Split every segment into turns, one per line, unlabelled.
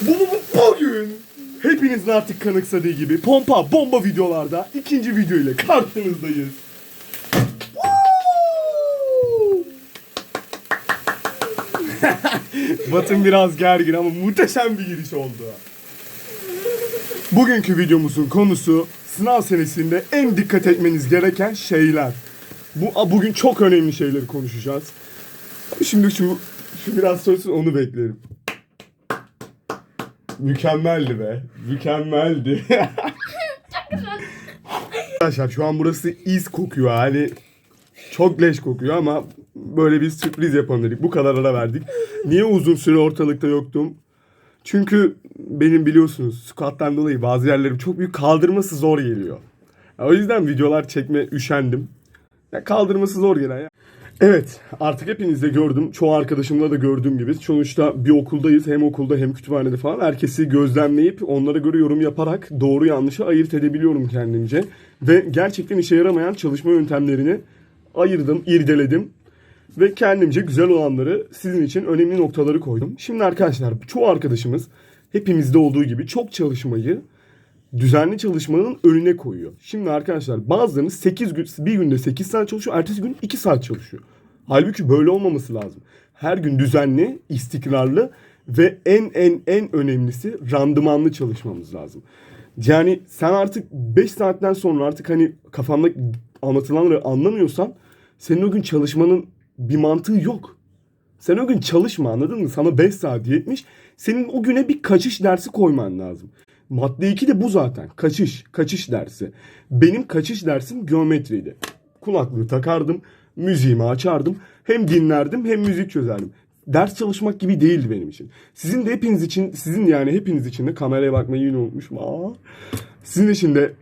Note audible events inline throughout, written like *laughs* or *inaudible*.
Bu, bu- bugün hepinizin artık kanıksadığı gibi pompa bomba videolarda ikinci video ile karşınızdayız. *laughs* Batın biraz gergin ama muhteşem bir giriş oldu. Bugünkü videomuzun konusu sınav senesinde en dikkat etmeniz gereken şeyler. Bu bugün çok önemli şeyleri konuşacağız. Şimdi şu, şu biraz söylesin onu beklerim. Mükemmeldi be. Mükemmeldi. Arkadaşlar şu an burası iz kokuyor hani çok leş kokuyor ama böyle bir sürpriz yapalım dedik. Bu kadar ara verdik. Niye uzun süre ortalıkta yoktum? Çünkü benim biliyorsunuz squat'tan dolayı bazı yerlerim çok büyük kaldırması zor geliyor. Ya O yüzden videolar çekme üşendim. Ya kaldırması zor gelen ya. Evet artık hepiniz de gördüm. Çoğu arkadaşımla da gördüğüm gibi. Sonuçta bir okuldayız. Hem okulda hem kütüphanede falan. Herkesi gözlemleyip onlara göre yorum yaparak doğru yanlışı ayırt edebiliyorum kendimce. Ve gerçekten işe yaramayan çalışma yöntemlerini ayırdım, irdeledim. Ve kendimce güzel olanları sizin için önemli noktaları koydum. Şimdi arkadaşlar çoğu arkadaşımız hepimizde olduğu gibi çok çalışmayı düzenli çalışmanın önüne koyuyor. Şimdi arkadaşlar bazılarınız 8 gün bir günde 8 saat çalışıyor, ertesi gün 2 saat çalışıyor. Halbuki böyle olmaması lazım. Her gün düzenli, istikrarlı ve en en en önemlisi randımanlı çalışmamız lazım. Yani sen artık 5 saatten sonra artık hani kafanda anlatılanları anlamıyorsan senin o gün çalışmanın bir mantığı yok. Sen o gün çalışma anladın mı? Sana 5 saat yetmiş. Senin o güne bir kaçış dersi koyman lazım. Madde 2 de bu zaten. Kaçış. Kaçış dersi. Benim kaçış dersim geometriydi. Kulaklığı takardım. Müziğimi açardım. Hem dinlerdim hem müzik çözerdim. Ders çalışmak gibi değildi benim için. Sizin de hepiniz için, sizin yani hepiniz için de kameraya bakmayı yine unutmuşum. Aa. Sizin için de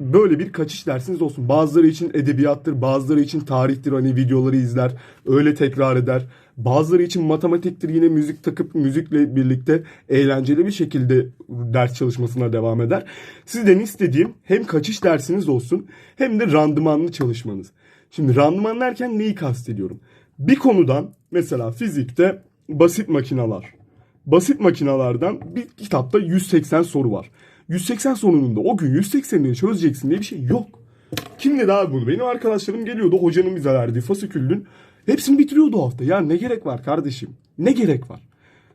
böyle bir kaçış dersiniz olsun. Bazıları için edebiyattır, bazıları için tarihtir hani videoları izler, öyle tekrar eder. Bazıları için matematiktir yine müzik takıp müzikle birlikte eğlenceli bir şekilde ders çalışmasına devam eder. Sizden istediğim hem kaçış dersiniz olsun hem de randımanlı çalışmanız. Şimdi randıman derken neyi kastediyorum? Bir konudan mesela fizikte basit makinalar. Basit makinalardan bir kitapta 180 soru var. 180 sorunun da o gün 180'ini çözeceksin diye bir şey yok. Kim dedi abi bunu? Benim arkadaşlarım geliyordu hocanın bize verdiği fasiküllün. Hepsini bitiriyordu o hafta. Ya ne gerek var kardeşim? Ne gerek var?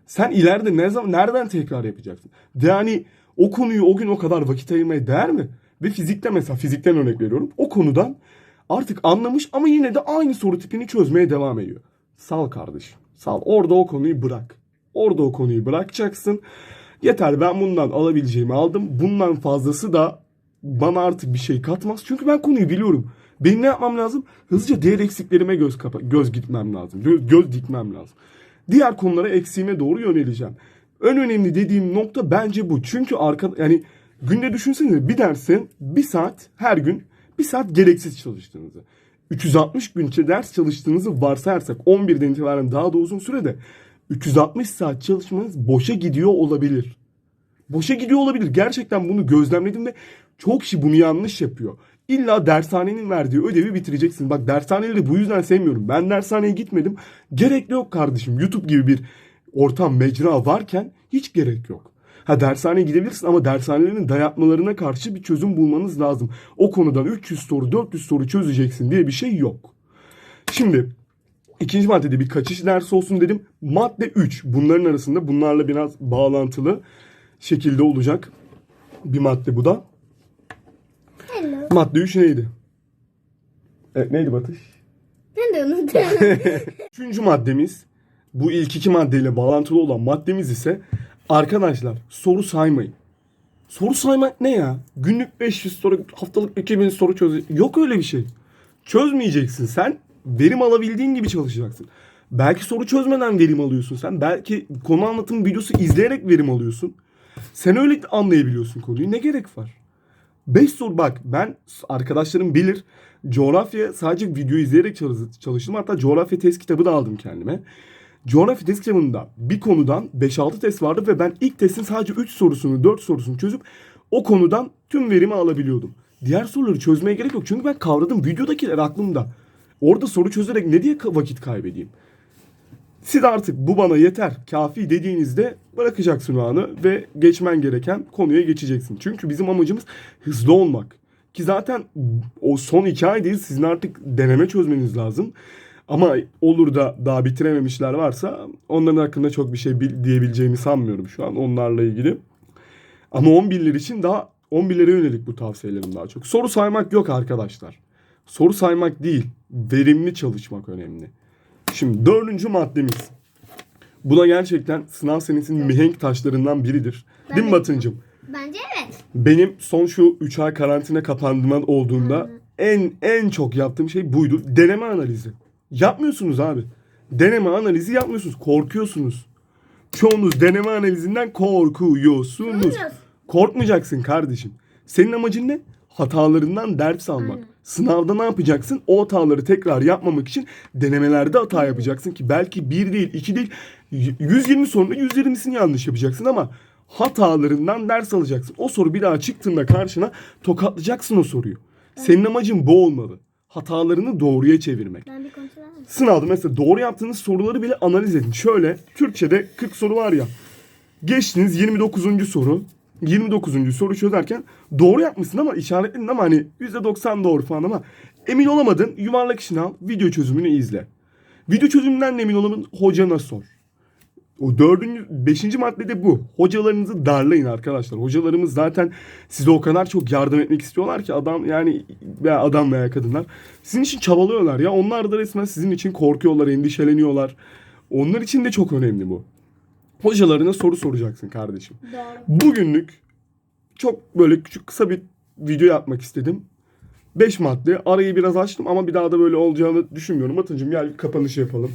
Sen ileride ne zaman nereden tekrar yapacaksın? Yani o konuyu o gün o kadar vakit ayırmaya değer mi? Ve fizikte mesela fizikten örnek veriyorum. O konudan artık anlamış ama yine de aynı soru tipini çözmeye devam ediyor. Sal kardeşim. Sal. Orada o konuyu bırak. Orada o konuyu bırakacaksın. Yeter ben bundan alabileceğimi aldım. Bundan fazlası da bana artık bir şey katmaz. Çünkü ben konuyu biliyorum. Benim ne yapmam lazım? Hızlıca diğer eksiklerime göz kapa göz gitmem lazım. Göz, göz dikmem lazım. Diğer konulara eksiğime doğru yöneleceğim. En önemli dediğim nokta bence bu. Çünkü arka yani günde düşünsenize bir dersin bir saat her gün bir saat gereksiz çalıştığınızı. 360 gün ders çalıştığınızı varsayarsak 11'den itibaren daha da uzun sürede 360 saat çalışmanız boşa gidiyor olabilir. Boşa gidiyor olabilir. Gerçekten bunu gözlemledim ve çok kişi bunu yanlış yapıyor. İlla dershanenin verdiği ödevi bitireceksin. Bak dershaneleri bu yüzden sevmiyorum. Ben dershaneye gitmedim. Gerek yok kardeşim. YouTube gibi bir ortam, mecra varken hiç gerek yok. Ha dershaneye gidebilirsin ama dershanelerin dayatmalarına karşı bir çözüm bulmanız lazım. O konudan 300 soru, 400 soru çözeceksin diye bir şey yok. Şimdi ikinci maddede bir kaçış dersi olsun dedim. Madde 3. Bunların arasında bunlarla biraz bağlantılı şekilde olacak bir madde bu da.
Hello.
Madde 3 neydi? Evet, neydi Batış?
Ben de unuttum. *laughs*
Üçüncü maddemiz bu ilk iki maddeyle bağlantılı olan maddemiz ise arkadaşlar soru saymayın. Soru saymak ne ya? Günlük 500 soru, haftalık 2000 soru çöz. Yok öyle bir şey. Çözmeyeceksin. Sen verim alabildiğin gibi çalışacaksın. Belki soru çözmeden verim alıyorsun sen. Belki konu anlatım videosu izleyerek verim alıyorsun. Sen öyle anlayabiliyorsun konuyu. Ne gerek var? 5 soru bak ben arkadaşlarım bilir. Coğrafya sadece video izleyerek çalış- çalıştım. Hatta coğrafya test kitabı da aldım kendime. Coğrafya test kitabında bir konudan 5-6 test vardı ve ben ilk testin sadece 3 sorusunu 4 sorusunu çözüp o konudan tüm verimi alabiliyordum. Diğer soruları çözmeye gerek yok. Çünkü ben kavradım. Videodakiler aklımda. Orada soru çözerek ne diye vakit kaybedeyim? Siz artık bu bana yeter, kafi dediğinizde bırakacaksın o anı ve geçmen gereken konuya geçeceksin. Çünkü bizim amacımız hızlı olmak. Ki zaten o son iki ay değil sizin artık deneme çözmeniz lazım. Ama olur da daha bitirememişler varsa onların hakkında çok bir şey bil- diyebileceğimi sanmıyorum şu an onlarla ilgili. Ama 11'ler için daha 11'lere yönelik bu tavsiyelerim daha çok. Soru saymak yok arkadaşlar. Soru saymak değil, verimli çalışmak önemli. Şimdi dördüncü maddemiz. Bu da gerçekten sınav senesinin mihenk taşlarından biridir.
Ben
Değil mi Batıncım?
Bence evet.
Benim son şu 3 ay karantina kapandığımdan olduğunda en en çok yaptığım şey buydu. Deneme analizi. Yapmıyorsunuz abi. Deneme analizi yapmıyorsunuz. Korkuyorsunuz. Çoğunuz deneme analizinden korkuyorsunuz. Korkmayacaksın kardeşim. Senin amacın ne? Hatalarından ders almak.
Aynen.
Sınavda ne yapacaksın? O hataları tekrar yapmamak için denemelerde hata yapacaksın ki belki bir değil, iki değil, y- 120 sorunda 120'sini yanlış yapacaksın ama hatalarından ders alacaksın. O soru bir daha çıktığında karşına tokatlayacaksın o soruyu. Senin amacın bu olmalı. Hatalarını doğruya çevirmek.
Ben bir kontrol.
Sınavda mesela doğru yaptığınız soruları bile analiz edin. Şöyle Türkçe'de 40 soru var ya. Geçtiniz 29. soru. 29. soru çözerken doğru yapmışsın ama işaretledin ama hani %90 doğru falan ama emin olamadın yuvarlak işini al video çözümünü izle. Video çözümünden de emin olamadın hocana sor. O dördüncü, beşinci maddede bu. Hocalarınızı darlayın arkadaşlar. Hocalarımız zaten size o kadar çok yardım etmek istiyorlar ki adam yani veya adam veya kadınlar sizin için çabalıyorlar ya. Onlar da resmen sizin için korkuyorlar, endişeleniyorlar. Onlar için de çok önemli bu. Hocalarına soru soracaksın kardeşim.
Doğru.
Bugünlük çok böyle küçük kısa bir video yapmak istedim. 5 madde. Arayı biraz açtım ama bir daha da böyle olacağını düşünmüyorum. Atıncım gel bir kapanış yapalım.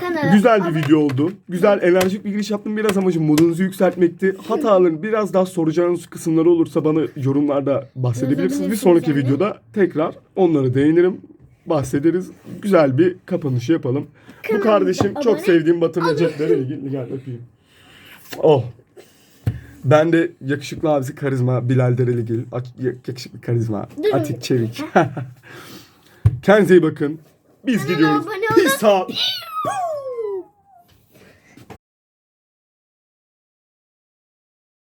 Kanala
Güzel bir video oldu. Güzel enerjik bir giriş yaptım. Biraz amacım modunuzu yükseltmekti. Hataların biraz daha soracağınız kısımları olursa bana yorumlarda bahsedebilirsiniz. Bir sonraki videoda tekrar onları değinirim. Bahsederiz. Güzel bir kapanışı yapalım. Bu kardeşim çok
abone
sevdiğim Batı Recep'lere ilgili. Gel öpeyim. Oh. Ben de yakışıklı abisi karizma Bilal Dereligil. Yakışıklı karizma. Atik Çevik. *laughs* Kendinize iyi bakın. Biz
Kanala
gidiyoruz. Peace out.